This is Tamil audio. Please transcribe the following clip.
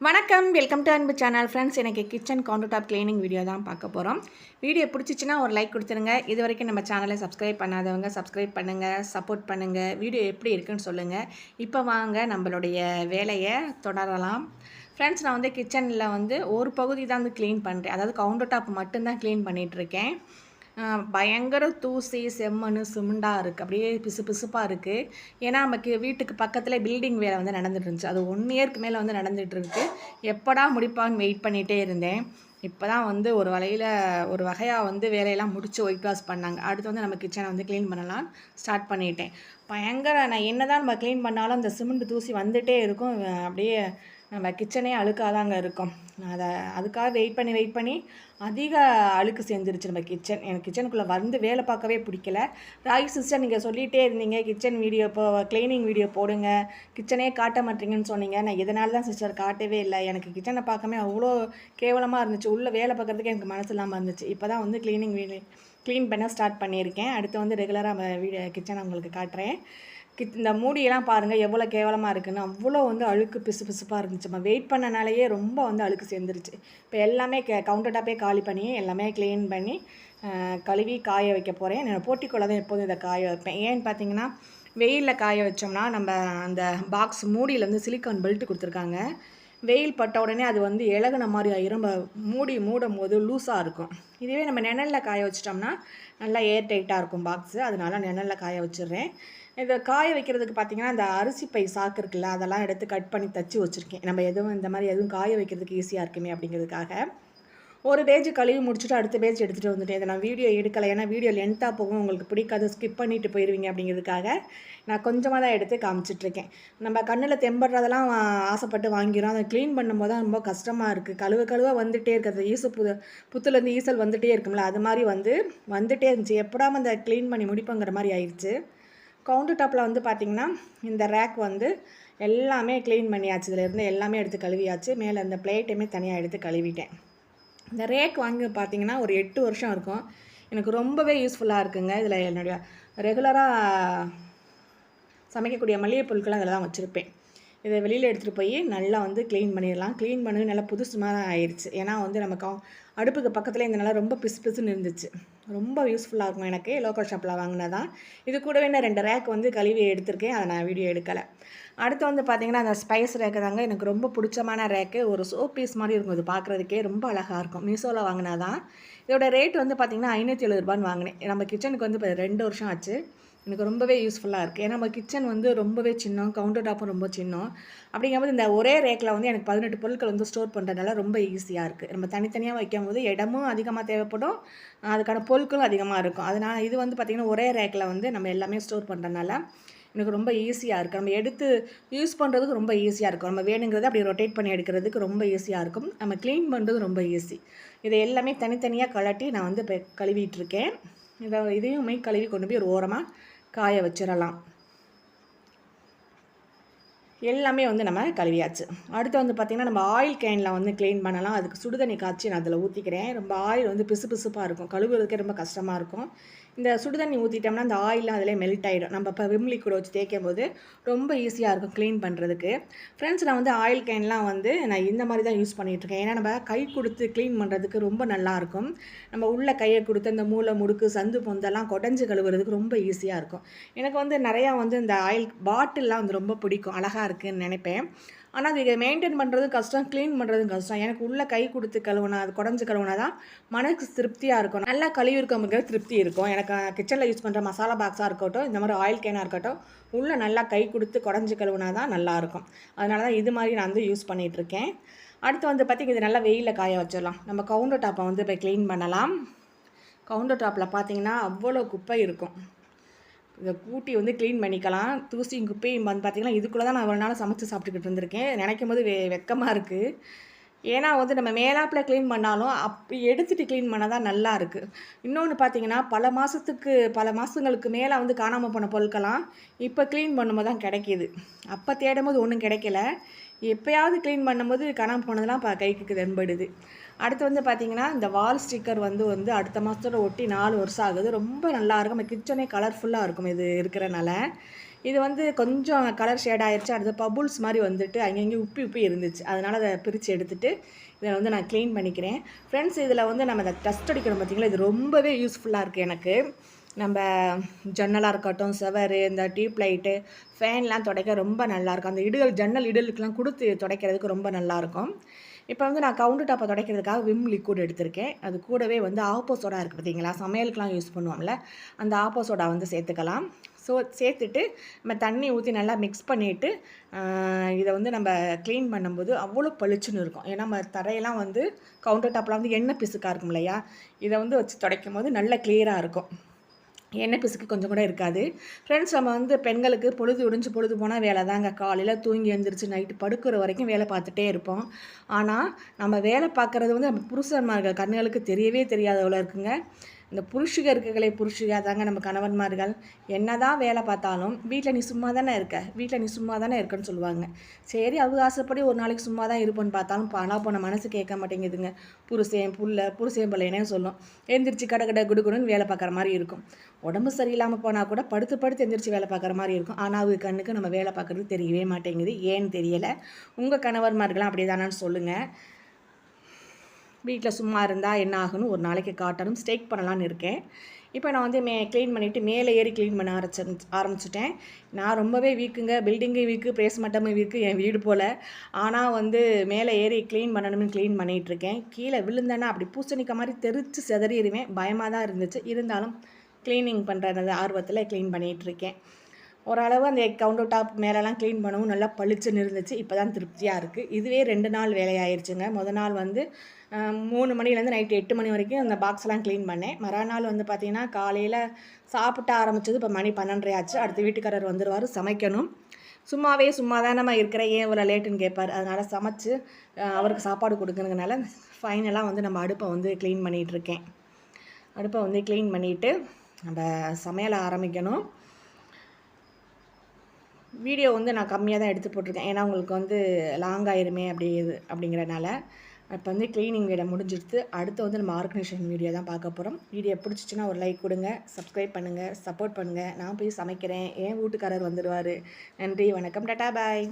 வணக்கம் welcome to Anbu channel friends எனக்கு kitchen counter top cleaning video தான் பார்க்க போகிறோம் வீடியோ பிடிச்சிச்சின்னா ஒரு லைக் கொடுத்துருங்க. இது வரைக்கும் நம்ம சேனலை சப்ஸ்கிரைப் பண்ணாதவங்க சப்ஸ்கிரைப் பண்ணுங்கள் சப்போர்ட் பண்ணுங்கள் வீடியோ எப்படி இருக்குன்னு சொல்லுங்கள் இப்போ வாங்க நம்மளுடைய வேலையை தொடரலாம். ஃப்ரெண்ட்ஸ் நான் வந்து கிச்சனில் வந்து ஒரு பகுதி தான் வந்து க்ளீன் பண்ணுறேன் அதாவது கவுண்டர் டாப் மட்டும்தான் க்ளீன் பண்ணிகிட்ருக்கேன் பயங்கர தூசி செம்மண் சிமெண்டாக இருக்குது அப்படியே பிசு பிசுப்பாக இருக்குது ஏன்னா நமக்கு வீட்டுக்கு பக்கத்தில் பில்டிங் வேலை வந்து நடந்துட்டு இருந்துச்சு அது ஒன் இயர்க்கு மேலே வந்து நடந்துகிட்டு இருக்கு எப்படா முடிப்பான்னு வெயிட் பண்ணிகிட்டே இருந்தேன். இப்போ தான் வந்து ஒரு வலையில் ஒரு வகையாக வந்து வேலையெல்லாம் முடித்து ஒயிட் வாஷ் பண்ணாங்க. அடுத்து வந்து நம்ம கிச்சனை வந்து க்ளீன் பண்ணலாம் ஸ்டார்ட் பண்ணிட்டேன். பயங்கர நான் என்ன தான் நம்ம க்ளீன் பண்ணாலும் அந்த சிமெண்ட் தூசி வந்துகிட்டே இருக்கும். அப்படியே நம்ம கிச்சனே அழுக்காக தாங்க இருக்கும் அதை அதுக்காக வெயிட் பண்ணி வெயிட் பண்ணி அதிக அழுக்கு சேர்ந்துருச்சு நம்ம கிச்சன் எனக்கு கிச்சனுக்குள்ளே வந்து வேலை பார்க்கவே பிடிக்கல. ராகி சிஸ்டர் நீங்கள் சொல்லிகிட்டே இருந்தீங்க கிச்சன் வீடியோ இப்போ க்ளீனிங் வீடியோ போடுங்க கிச்சனே காட்ட மாட்டீங்கன்னு சொன்னீங்க. நான் இதனால தான் சிஸ்டர் காட்டவே இல்லை. எனக்கு கிச்சனை பார்க்கவே அவ்வளோ கேவலமாக இருந்துச்சு. உள்ளே வேலை பார்க்குறதுக்கு எனக்கு மனசு இல்லாமல் இருந்துச்சு. இப்போ தான் வந்து க்ளீனிங் வீடியோ க்ளீன் பண்ண ஸ்டார்ட் பண்ணியிருக்கேன். அடுத்து வந்து ரெகுலராக வீடு கிச்சனை உங்களுக்கு காட்டுறேன். கித் இந்த மூடியெல்லாம் பாருங்கள் எவ்வளோ கேவலமாக இருக்குன்னு. அவ்வளோ வந்து அழுக்கு பிசு பிசுப்பாக இருந்துச்சுமா வெயிட் பண்ணனாலேயே ரொம்ப வந்து அழுக்கு சேர்ந்துருச்சு. இப்போ எல்லாமே கே கவுண்டர் டாப்பே காலி பண்ணி எல்லாமே க்ளீன் பண்ணி கழுவி காய வைக்க போகிறேன் நான் போட்டிக்குள்ளே தான் எப்போதும் இதை காய வைப்பேன். ஏன்னு பார்த்தீங்கன்னா வெயிலில் காய வச்சோம்னா நம்ம அந்த பாக்ஸ் மூடியில் வந்து சிலிக்கான் பெல்ட் கொடுத்துருக்காங்க. வெயில் பட்ட உடனே அது வந்து இலகுன மாதிரி ஆயிரும் மூடி மூடும் போது லூஸாக இருக்கும். இதுவே நம்ம நிழலில் காய வச்சிட்டோம்னா நல்லா ஏர் டைட்டாக இருக்கும் பாக்ஸு அதனால நிழலில் காய வச்சிடுறேன் இதை காய வைக்கிறதுக்கு பார்த்தீங்கன்னா அந்த அரிசி பை சாக்கு இருக்குல்ல அதெல்லாம் எடுத்து கட் பண்ணி தச்சு வச்சுருக்கேன். நம்ம எதுவும் இந்த மாதிரி எதுவும் காய வைக்கிறதுக்கு ஈஸியாக இருக்குமே அப்படிங்கிறதுக்காக. ஒரு பேஜ் கழுவி முடிச்சுட்டு அடுத்த பேஜ் எடுத்துகிட்டு வந்துட்டேன். இதை நான் வீடியோ எடுக்கலை. ஏன்னா வீடியோ லென்த்தாக போகும். உங்களுக்கு பிடிக்காத ஸ்கிப் பண்ணிட்டு போயிடுவீங்க அப்படிங்கிறதுக்காக நான் கொஞ்சமாக தான் எடுத்து காமிச்சிட்ருக்கேன். நம்ம கண்ணில் தெம்படுறதெல்லாம் ஆசைப்பட்டு வாங்கிறோம் அதை க்ளீன் பண்ணும்போது தான் ரொம்ப கஷ்டமாக இருக்குது கழுவ கழுவ வந்துகிட்டே இருக்கிறது ஈசு புது புத்துலேருந்து ஈசல் வந்துகிட்டே இருக்கும்ல. அது மாதிரி வந்து வந்துகிட்டே இருந்துச்சு. எப்படாமல் அந்த க்ளீன் பண்ணி முடிப்போங்கிற மாதிரி ஆயிடுச்சு கவுண்டர் டாப்பில் வந்து பார்த்திங்கன்னா இந்த ரேக் வந்து எல்லாமே க்ளீன் பண்ணியாச்சு. இதில் எல்லாமே எடுத்து கழுவியாச்சு. மேலே அந்த பிளேட்டையுமே தனியாக எடுத்து கழுவிட்டேன். இந்த ரேக் வாங்கி பார்த்தீங்கன்னா ஒரு எட்டு வருஷம் இருக்கும். எனக்கு ரொம்பவே யூஸ்ஃபுல்லாக இருக்குங்க. இதில் என்னுடைய ரெகுலராக சமைக்கக்கூடிய மளிகை பொருட்கள் அதில் தான் வச்சுருப்பேன். இதை வெளியில் எடுத்துகிட்டு போய் நல்லா வந்து க்ளீன் பண்ணிடலாம். க்ளீன் பண்ணி நல்லா புதுசு மாதிரி ஆயிடுச்சு ஏன்னா வந்து நமக்கு அடுப்புக்கு பக்கத்தில் இந்த நல்லா ரொம்ப பிசு பிசுன்னு இருந்துச்சு. ரொம்ப யூஸ்ஃபுல்லாக இருக்கும் எனக்கு. லோக்கல் ஷாப்பில் வாங்கினதான் இது கூடவே நான் ரெண்டு ரேக் வந்து கழுவி எடுத்திருக்கேன். அதை நான் வீடியோ எடுக்கலை. அடுத்து வந்து பார்த்திங்கன்னா அந்த ஸ்பைஸ் ரேக்கு தாங்க எனக்கு ரொம்ப பிடிச்சமான ரேக்கு ஒரு சோப் பீஸ் மாதிரி இருக்கும். இது பார்க்குறதுக்கே ரொம்ப அழகாக இருக்கும். மீஷோவில் வாங்கினா தான் இதோட ரேட் வந்து பார்த்திங்கன்னா ஐநூற்றி எழுபது ரூபான்னு வாங்கினேன். நம்ம கிச்சனுக்கு வந்து இப்போ ரெண்டு வருஷம் ஆச்சு. எனக்கு ரொம்பவே யூஸ்ஃபுல்லாக இருக்குது ஏன்னா நம்ம கிச்சன் வந்து ரொம்பவே சின்னம் கவுண்டர் டாப்பும் ரொம்ப சின்னம். அப்படிங்கும்போது இந்த ஒரே ரேக்கில் வந்து எனக்கு பதினெட்டு பொருட்கள் வந்து ஸ்டோர் பண்ணுறதுனால ரொம்ப ஈஸியாக இருக்குது நம்ம தனித்தனியாக வைக்கும் போது இடமும் அதிகமாக தேவைப்படும். அதுக்கான பொருட்களும் அதிகமாக இருக்கும். அதனால் இது வந்து பார்த்திங்கன்னா ஒரே ரேக்கில் வந்து நம்ம எல்லாமே ஸ்டோர் பண்ணுறதுனால எனக்கு ரொம்ப ஈஸியாக இருக்குது நம்ம எடுத்து யூஸ் பண்ணுறதுக்கு ரொம்ப ஈஸியாக இருக்கும். நம்ம வேணுங்கிறத அப்படி ரொட்டேட் பண்ணி எடுக்கிறதுக்கு ரொம்ப ஈஸியாக இருக்கும். நம்ம க்ளீன் பண்ணுறது ரொம்ப ஈஸி இதை எல்லாமே தனித்தனியாக கலட்டி நான் வந்து இப்போ கழுவிட்டுருக்கேன் இதை இதையுமே கழுவி கொண்டு போய் ஒரு ஓரமாக காய வச்சிடலாம். எல்லாமே வந்து நம்ம கழுவியாச்சு. அடுத்து வந்து பார்த்திங்கன்னா நம்ம ஆயில் கேனில் வந்து க்ளீன் பண்ணலாம். அதுக்கு சுடுதண்ணி காய்ச்சி நான் அதில் ஊற்றிக்கிறேன் ரொம்ப ஆயில் வந்து பிசு பிசுப்பாக இருக்கும். கழுவுறதுக்கே ரொம்ப கஷ்டமாக இருக்கும். இந்த சுடுதண்ணி ஊற்றிட்டோம்னா அந்த ஆயிலாம் அதிலே மெல்ட் ஆகிடும் நம்ம இப்போ விம் லிக்விட் வச்சு தேய்க்கும் போது ரொம்ப ஈஸியாக இருக்கும் க்ளீன் பண்ணுறதுக்கு ஃப்ரெண்ட்ஸ் நான் வந்து ஆயில் கேன்லாம் வந்து நான் இந்த மாதிரி தான் யூஸ் பண்ணிகிட்ருக்கேன் ஏன்னா நம்ம கை கொடுத்து க்ளீன் பண்ணுறதுக்கு ரொம்ப நல்லாயிருக்கும் நம்ம உள்ள கையை கொடுத்து அந்த மூளை முடுக்கு சந்து பொந்தெல்லாம் கொடைஞ்சு கழுவுறதுக்கு ரொம்ப ஈஸியாக இருக்கும். எனக்கு வந்து நிறையா வந்து இந்த ஆயில் பாட்டில்லாம் வந்து ரொம்ப பிடிக்கும். அழகாக இருக்குதுன்னு நினைப்பேன். ஆனால் அது இதை மெயின்டைன் பண்ணுறதும் கஷ்டம் க்ளீன் பண்ணுறதும் கஷ்டம். எனக்கு உள்ளே கை கொடுத்து கழுவுனா அது குடஞ்சி கழுவுனா தான் மனசுக்கு திருப்தியாக இருக்கும். நல்லா கழுவி இருக்கவங்க திருப்தி இருக்கும். எனக்கு கிச்சனில் யூஸ் பண்ணுற மசாலா பாக்ஸாக இருக்கட்டும் இந்த மாதிரி ஆயில் கேனாக இருக்கட்டும் உள்ளே நல்லா கை கொடுத்து குடஞ்சி கழுவுனா தான் நல்லாயிருக்கும். அதனால தான் இது மாதிரி நான் வந்து யூஸ் பண்ணிகிட்ருக்கேன் அடுத்து வந்து பார்த்திங்க இது நல்லா வெயிலில் காய வச்சிடலாம். நம்ம கவுண்டர் டாப்பை வந்து இப்போ க்ளீன் பண்ணலாம். கவுண்டர் டாப்பில் பார்த்தீங்கன்னா அவ்வளோ குப்பை இருக்கும். இதை கூட்டி வந்து க்ளீன் பண்ணிக்கலாம். தூசியும் குப்பையும் வந்து பார்த்திங்கன்னா இதுக்குள்ளே தான் நான் ஒரு நாள் சமைச்சு சாப்பிட்டுக்கிட்டு இருந்திருக்கேன். நினைக்கும் போது வெ வெக்கமாக இருக்குது ஏன்னா வந்து நம்ம மேலாப்பில் க்ளீன் பண்ணாலும் அப்படி எடுத்துகிட்டு க்ளீன் பண்ணால் தான் நல்லா இருக்குது இன்னொன்று பார்த்தீங்கன்னா பல மாதத்துக்கு பல மாதங்களுக்கு மேலே வந்து காணாமல் போன பொருட்கள்லாம் இப்போ க்ளீன் பண்ணும்போது தான் கிடைக்கிது. அப்போ தேடும் போது ஒன்றும் கிடைக்கல. எப்போயாவது க்ளீன் பண்ணும்போது காணாமல் போனதெல்லாம் இப்போ கைக்கு தென்படுது. அடுத்து வந்து பார்த்திங்கன்னா இந்த வால் ஸ்டிக்கர் வந்து வந்து அடுத்த மாதத்தோட ஒட்டி நாலு வருஷம் ஆகுது. ரொம்ப நல்லா இருக்கும். நம்ம கிச்சனே கலர்ஃபுல்லாக இருக்கும். இது இருக்கிறனால. இது வந்து கொஞ்சம் கலர் ஷேட் ஆயிடுச்சு அடுத்து பபுள்ஸ் மாதிரி வந்துட்டு அங்கங்கே உப்பி உப்பி இருந்துச்சு. அதனால் அதை பிரித்து எடுத்துகிட்டு இதை வந்து நான் க்ளீன் பண்ணிக்கிறேன். ஃப்ரெண்ட்ஸ் இதில் வந்து நம்ம இந்த டஸ்ட் அடிக்கிறோம் பார்த்திங்களா இது ரொம்பவே யூஸ்ஃபுல்லாக இருக்குது எனக்கு. நம்ம ஜன்னலாக இருக்கட்டும் செவரு இந்த டியூப் லைட்டு ஃபேன்லாம் துடைக்க ரொம்ப நல்லாயிருக்கும் அந்த இடுகள் ஜன்னல் இடலுக்கெலாம் கொடுத்து துடைக்கிறதுக்கு ரொம்ப நல்லாயிருக்கும் இப்போ வந்து நான் கவுண்டர் டாப்பை துடைக்கிறதுக்காக விம் லிக்விட் எடுத்திருக்கேன். அது கூடவே வந்து ஆப்போ சோடா இருக்குது பார்த்தீங்களா? சமையலுக்குலாம் யூஸ் பண்ணுவோம்ல. அந்த ஆப்போ சோடா வந்து சேர்த்துக்கலாம். ஸோ சேர்த்துட்டு நம்ம தண்ணி ஊற்றி நல்லா மிக்ஸ் பண்ணிவிட்டு இதை வந்து நம்ம க்ளீன் பண்ணும்போது அவ்வளோ பளிச்சுன்னு இருக்கும். ஏன்னா நம்ம தரையெல்லாம் வந்து கவுண்டர் டாப்பில் வந்து எண்ணெய் பிசுக்காக இருக்கும் இல்லையா? இதை வந்து வச்சு துடைக்கும் போது நல்லா கிளியராக இருக்கும். எண்ணெய் பிசுக்கு கொஞ்சம் கூட இருக்காது. ஃப்ரெண்ட்ஸ் நம்ம வந்து பெண்களுக்கு பொழுது ஒடிஞ்சு பொழுது போனால் வேலை தாங்க காலையில் தூங்கி எழுந்திரிச்சு நைட்டு படுக்கிற வரைக்கும் வேலை பார்த்துட்டே இருப்போம். ஆனால் நம்ம வேலை பார்க்குறது வந்து நம்ம புருஷன்மார்கள் கண்ணுகளுக்கு தெரியவே தெரியாதவளோ இருக்குங்க. இந்த புருஷிக இருக்கங்களே புருஷிகா தாங்க நம்ம கணவன்மார்கள். என்ன தான் வேலை பார்த்தாலும் வீட்டில் நீ சும்மா தானே இருக்க? வீட்டில் நீ சும்மா தானே இருக்கன்னு சொல்லுவாங்க. சரி அவங்க ஆசைப்படி ஒரு நாளைக்கு சும்மா தான் இருப்போன்னு பார்த்தாலும் பணம் போன மனசு கேட்க மாட்டேங்குதுங்க. புருஷன் புள்ள புருஷன் பிள்ளைனே சொல்லும். எழுந்திரிச்சு கடை கடை குடுகுடுன்னு வேலை பார்க்குற மாதிரி இருக்கும். உடம்பு சரியில்லாமல் போனால் கூட படுத்து படுத்து எந்திரிச்சு வேலை பார்க்குற மாதிரி இருக்கும். ஆனால் அவங்க கண்ணுக்கு நம்ம வேலை பார்க்குறது தெரியவே மாட்டேங்குது. ஏன்னு தெரியலை. உங்கள் கணவன்மார்கள்லாம் அப்படி தானான்னு சொல்லுங்கள் வீட்டில் சும்மா இருந்தால் என்ன ஆகுன்னு ஒரு நாளைக்கு காட்டணும் ஸ்டேக் பண்ணலான்னு இருக்கேன். இப்போ நான் வந்து மே க்ளீன் பண்ணிவிட்டு மேலே ஏறி க்ளீன் பண்ண ஆரம்பிச்சு ஆரம்பிச்சிட்டேன். நான் ரொம்பவே வீக்குங்க. பில்டிங்கு வீக்கு பிரேஸ் மட்டமும் வீக்கு என் வீடு போல். ஆனால் வந்து மேலே ஏறி க்ளீன் பண்ணணும்னு க்ளீன் பண்ணிகிட்ருக்கேன் கீழே விழுந்தேன்னா அப்படி பூசணிக்க மாதிரி தெரித்து செதறிடுவேன். பயமாக தான் இருந்துச்சு. இருந்தாலும் க்ளீனிங் பண்ணுறது ஆர்வத்தில் க்ளீன் பண்ணிகிட்ருக்கேன் ஓரளவு அந்த கவுண்டர் டாப் மேலெலாம் க்ளீன் பண்ணவும் நல்லா பளிச்சுன்னு இருந்துச்சு. இப்போ தான் திருப்தியாக இருக்குது இதுவே ரெண்டு நாள் வேலையாயிருச்சுங்க. முத நாள் வந்து மூணு மணிலேருந்து நைட்டு எட்டு மணி வரைக்கும் அந்த பாக்ஸ்லாம் க்ளீன் பண்ணேன். மறுநாள் வந்து பார்த்திங்கன்னா காலையில் சாப்பிட்டு ஆரம்பித்தது இப்போ மணி பன்னெண்டரையாச்சு அடுத்து வீட்டுக்காரர் வந்துடுவார் சமைக்கணும். சும்மாவே சும்மா தான் நம்ம இருக்கிற ஏன் இவ்வளோ லேட்டுன்னு கேட்பார் அதனால் சமைச்சு அவருக்கு சாப்பாடு கொடுக்குறதுனால ஃபைனலாக வந்து நம்ம அடுப்பை வந்து க்ளீன் பண்ணிகிட்ருக்கேன் அடுப்பை வந்து க்ளீன் பண்ணிவிட்டு நம்ம சமையலை ஆரம்பிக்கணும். வீடியோ வந்து நான் கம்மியாக தான் எடுத்து போட்டிருக்கேன். ஏன்னா உங்களுக்கு வந்து லாங் ஆயிருமே அப்படி இது அப்படிங்கிறனால. இப்போ வந்து க்ளீனிங் வீடை முடிஞ்சிடுத்து அடுத்து வந்து நம்ம ஆர்கனைசேஷன் வீடியோ தான் பார்க்க போகிறோம் வீடியோ பிடிச்சிச்சின்னா ஒரு லைக் கொடுங்க சப்ஸ்கிரைப் பண்ணுங்கள் சப்போர்ட் பண்ணுங்கள் நான் போய் சமைக்கிறேன். ஏன் வீட்டுக்காரர் வந்துடுவார். நன்றி வணக்கம். Tata bye.